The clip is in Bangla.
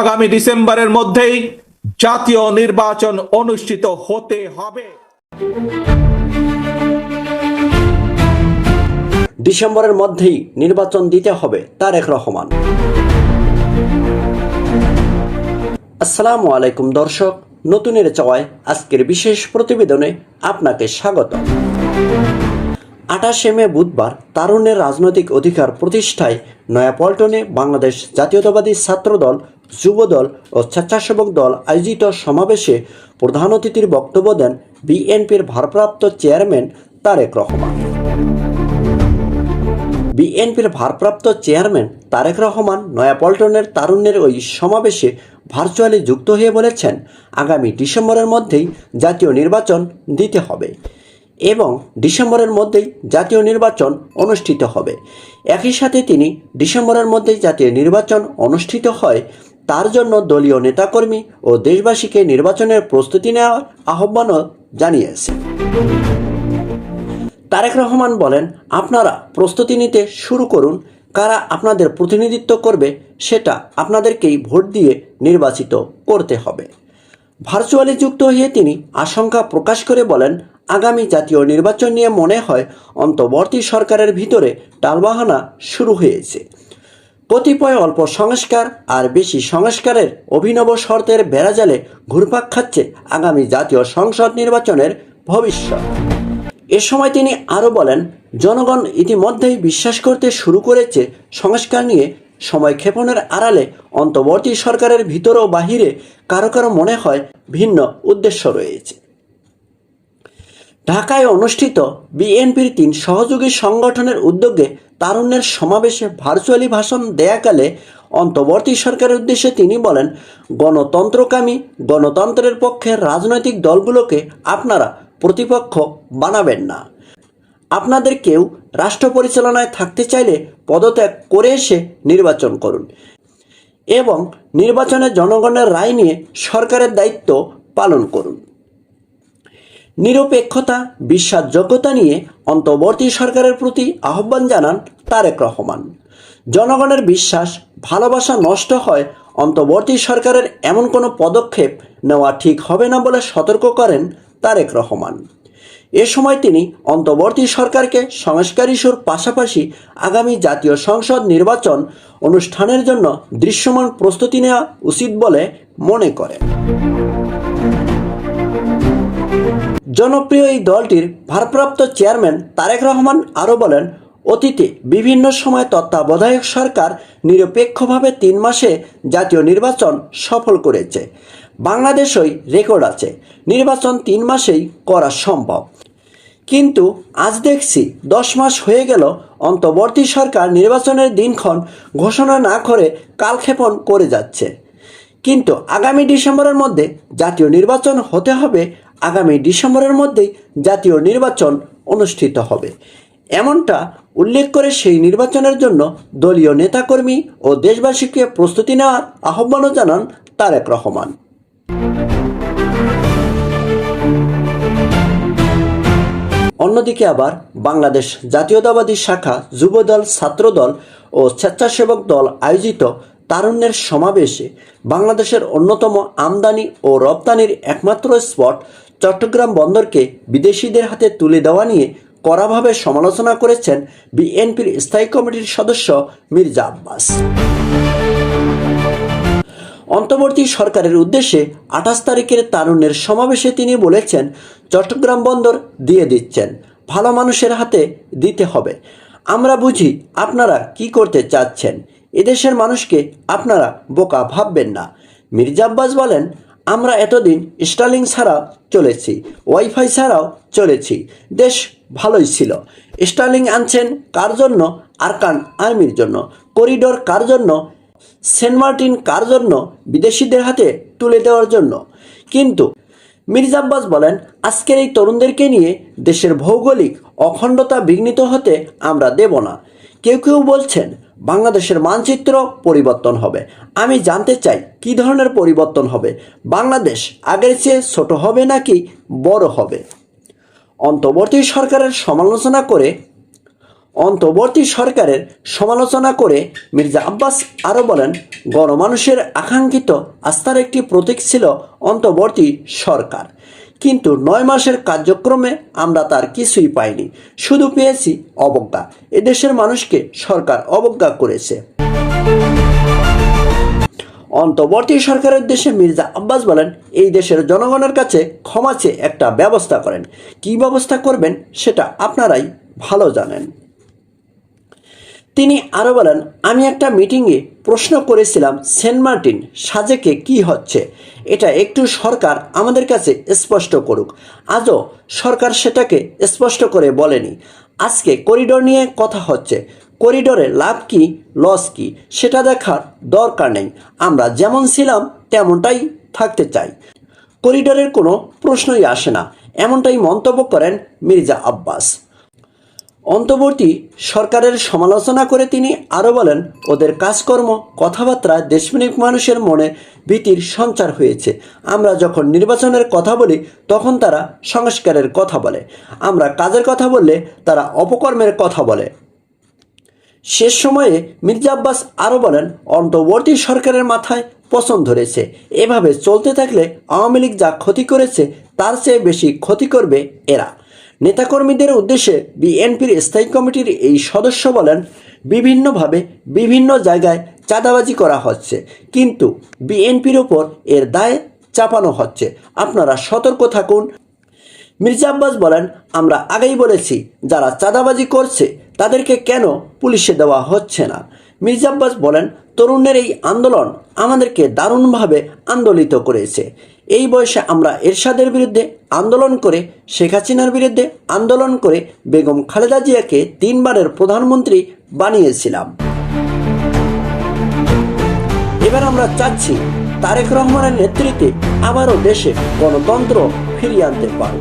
আগামী ডিসেম্বরের মধ্যেই জাতীয় নির্বাচন অনুষ্ঠিত হতে হবে। ডিসেম্বরের মধ্যেই নির্বাচন দিতে হবে তারেক রহমান। আসসালামু আলাইকুম দর্শক, নতুনের চাওয়ায় আজকের বিশেষ প্রতিবেদনে আপনাকে স্বাগত। আঠাশে মে বুধবার তারুণ্যের রাজনৈতিক অধিকার প্রতিষ্ঠায় নয়াপল্টনে বাংলাদেশ জাতীয়তাবাদী ছাত্রদল, যুবদল ও স্বেচ্ছাসেবক দল আয়োজিত সমাবেশে প্রধান অতিথির বক্তব্য দেন বিএনপির ভারপ্রাপ্ত চেয়ারম্যান তারেক রহমান। বিএনপির ভারপ্রাপ্ত চেয়ারম্যান তারেক রহমান নয়াপল্টনের তারুণ্যের ওই সমাবেশে ভার্চুয়ালি যুক্ত হয়ে বলেছেন, আগামী ডিসেম্বরের মধ্যেই জাতীয় নির্বাচন দিতে হবে। এবং ডিসেম্বরের মধ্যেই জাতীয় নির্বাচন অনুষ্ঠিত হবে। একই সাথে তিনি ডিসেম্বরের মধ্যেই জাতীয় নির্বাচন অনুষ্ঠিত হয়, তার জন্য দলীয় নেতাকর্মী ও দেশবাসীকে নির্বাচনের প্রস্তুতি নেওয়ার আহ্বানও জানিয়েছেন তারেক রহমান বলেন, আপনারা প্রস্তুতি নিতে শুরু করুন। কারা আপনাদের প্রতিনিধিত্ব করবে সেটা আপনাদেরকেই ভোট দিয়ে নির্বাচিত করতে হবে। ভার্চুয়ালি যুক্ত হয়ে তিনি আশঙ্কা প্রকাশ করে বলেন আগামী জাতীয় নির্বাচন নিয়ে মনে হয় অন্তর্বর্তী সরকারের ভিতরে টালবাহানা শুরু হয়েছে। কতিপয় অল্প সংস্কার আর বেশি সংস্কারের অভিনব শর্তের বেড়াজালে ঘুরপাক খাচ্ছে আগামী জাতীয় সংসদ নির্বাচনের ভবিষ্যৎ। এ সময় তিনি আরও বলেন, জনগণ ইতিমধ্যেই বিশ্বাস করতে শুরু করেছে সংস্কার নিয়ে। সময় ক্ষেপণের আড়ালে অন্তর্বর্তী সরকারের ভিতর ও বাহিরে কারও কারও মনে হয় ভিন্ন উদ্দেশ্য রয়েছে। ঢাকায় অনুষ্ঠিত বিএনপির তিন সহযোগী সংগঠনের উদ্যোগে তারুণ্যের সমাবেশে ভার্চুয়ালি ভাষণ দেয়াকালে অন্তর্বর্তী সরকারের উদ্দেশ্যে তিনি বলেন, গণতন্ত্রকামী গণতন্ত্রের পক্ষে রাজনৈতিক দলগুলোকে আপনারা প্রতিপক্ষ বানাবেন না। আপনাদের কেউ রাষ্ট্র পরিচালনায় থাকতে চাইলে পদত্যাগ করে এসে নির্বাচন করুন এবং নির্বাচনে জনগণের রায় নিয়ে সরকারের দায়িত্ব পালন করুন। নিরপেক্ষতা, বিশ্বাসযোগ্যতা নিয়ে অন্তর্বর্তী সরকারের প্রতি আহ্বান জানান তারেক রহমান। জনগণের বিশ্বাস, ভালোবাসা নষ্ট হয় অন্তর্বর্তী সরকারের এমন কোনো পদক্ষেপ নেওয়া ঠিক হবে না বলে সতর্ক করেন তারেক রহমান। এ সময় তিনি অন্তর্বর্তী সরকারকে সংস্কার ইস্যুর পাশাপাশি আগামী জাতীয় সংসদ নির্বাচন অনুষ্ঠানের জন্য দৃশ্যমান প্রস্তুতি নেওয়া উচিত বলে মনে করেন। জনপ্রিয় এই দলটির ভারপ্রাপ্ত চেয়ারম্যান তারেক রহমান আরও বলেন, অতীতে বিভিন্ন সময় তত্ত্বাবধায়ক সরকার নিরপেক্ষভাবে তিন মাসে জাতীয় নির্বাচন সফল করেছে। বাংলাদেশই রেকর্ড আছে, নির্বাচন তিন মাসেই করা সম্ভব। কিন্তু আজ দেখছি, দশ মাস হয়ে গেল, অন্তর্বর্তী সরকার নির্বাচনের দিনক্ষণ ঘোষণা না করে কালক্ষেপণ করে যাচ্ছে। কিন্তু আগামী ডিসেম্বরের মধ্যে জাতীয় নির্বাচন হতে হবে আগামী ডিসেম্বরের মধ্যেই জাতীয় নির্বাচন অনুষ্ঠিত হবে। এমনটা উল্লেখ করে সেই নির্বাচনের জন্য দলীয় নেতাকর্মী ও দেশবাসীকে প্রস্তুতি নেওয়ার আহ্বানও জানান তারেক রহমান। অন্যদিকে আবার বাংলাদেশ জাতীয়তাবাদী শাখা যুবদল, ছাত্রদল ও স্বেচ্ছাসেবক দল আয়োজিত তারুণ্যের সমাবেশে বাংলাদেশের অন্যতম আমদানি ও রপ্তানির একমাত্র স্পট চট্টগ্রাম বন্দরকে বিদেশিদের হাতে তুলে দেওয়া নিয়ে কড়াভাবে সমালোচনা করেছেন বিএনপির স্থায়ী কমিটির সদস্য মির্জা আব্বাস। অন্তর্বর্তী সরকারের উদ্দেশ্যে আঠাশ তারিখের তারুণ্যের সমাবেশে তিনি বলেছেন, চট্টগ্রাম বন্দর দিয়ে দিচ্ছেন, ভালো মানুষের হাতে দিতে হবে। আমরা বুঝি আপনারা কি করতে চাচ্ছেন। এদেশের মানুষকে আপনারা বোকা ভাববেন না। মির্জা আব্বাস বলেন, আমরা এতদিন স্টার্লিং ছাড়াও চলেছি ওয়াইফাই ছাড়াও চলেছি, দেশ ভালোই ছিল। স্টার্লিং আনছেন কার জন্য? আরকান আর্মির জন্য। করিডোর কার জন্য? সেন্ট মার্টিন কার জন্য? বিদেশিদের হাতে তুলে দেওয়ার জন্য। কিন্তু মির্জা আব্বাস বলেন, আজকের এই তরুণদেরকে নিয়ে দেশের ভৌগোলিক অখণ্ডতা বিঘ্নিত হতে আমরা দেব না। কেউ কেউ বলছেন বাংলাদেশের মানচিত্র পরিবর্তন হবে। আমি জানতে চাই, কী ধরনের পরিবর্তন হবে? বাংলাদেশ আগের চেয়ে ছোট হবে নাকি বড় হবে? অন্তর্বর্তী সরকারের সমালোচনা করে, অন্তর্বর্তী সরকারের সমালোচনা করে মির্জা আব্বাস আরও বলেন, গণমানুষের আকাঙ্ক্ষিত আস্থার একটি প্রতীক ছিল অন্তর্বর্তী সরকার। কিন্তু নয় মাসের কার্যক্রমে আমরা তার কিছুই পাইনি। শুধু পেয়েছি অবজ্ঞা। এদেশের মানুষকে সরকার অবজ্ঞা করেছে। অন্তর্বর্তী সরকারের দেশে মির্জা আব্বাস বলেন, এই দেশের জনগণের কাছে ক্ষমা চেয়ে একটা ব্যবস্থা করেন। কি ব্যবস্থা করবেন সেটা আপনারাই ভালো জানেন। তিনি আরও বলেন, আমি একটা মিটিংয়ে প্রশ্ন করেছিলাম সেন্ট মার্টিন, সাজেকে কি হচ্ছে? এটা একটু সরকার আমাদের কাছে স্পষ্ট করুক। আজও সরকার সেটাকে স্পষ্ট করে বলেনি। আজকে করিডোর নিয়ে কথা হচ্ছে। করিডোরে লাভ কি, লস কি, সেটা দেখার দরকার নেই। আমরা যেমন ছিলাম, তেমনটাই থাকতে চাই। করিডোরের কোনো প্রশ্নই আসে না। এমনটাই মন্তব্য করেন মির্জা আব্বাস। অন্তর্বর্তী সরকারের সমালোচনা করে তিনি আরও বলেন, ওদের কাজকর্ম, কথাবার্তা দেশপ্রেমিক মানুষের মনে ভীতির সঞ্চার হয়েছে। আমরা যখন নির্বাচনের কথা বলি, তখন তারা সংস্কারের কথা বলে। আমরা কাজের কথা বললে তারা অপকর্মের কথা বলে। শেষ সময়ে মির্জা আব্বাস আরও বলেন, অন্তর্বর্তী সরকারের মাথায় পছন্দ ধরেছে। এভাবে চলতে থাকলে আওয়ামী লীগ যা ক্ষতি করেছে, তার চেয়ে বেশি ক্ষতি করবে এরা। নেতাকর্মীদের উদ্দেশ্যে বিএনপির স্থায়ী কমিটির এই সদস্য বলেন, বিভিন্নভাবে বিভিন্ন জায়গায় চাঁদাবাজি করা হচ্ছে, কিন্তু বিএনপির ওপর এর দায় চাপানো হচ্ছে। আপনারা সতর্ক থাকুন। মির্জা আব্বাস বলেন, আমরা আগেই বলেছি, যারা চাঁদাবাজি করছে, তাদেরকে কেন পুলিশে দেওয়া হচ্ছে না? মির্জা আব্বাস বলেন তরুণের এই আন্দোলন আমাদেরকে দারুণভাবে আন্দোলিত করেছে। এই বয়সে আমরা এরশাদের বিরুদ্ধে আন্দোলন করে, শেখ হাসিনার বিরুদ্ধে আন্দোলন করে বেগম খালেদা জিয়াকে তিনবারের প্রধানমন্ত্রী বানিয়েছিলাম। এবার আমরা চাচ্ছি তারেক রহমানের নেতৃত্বে আবারও দেশে গণতন্ত্র ফিরিয়ে আনতে পারব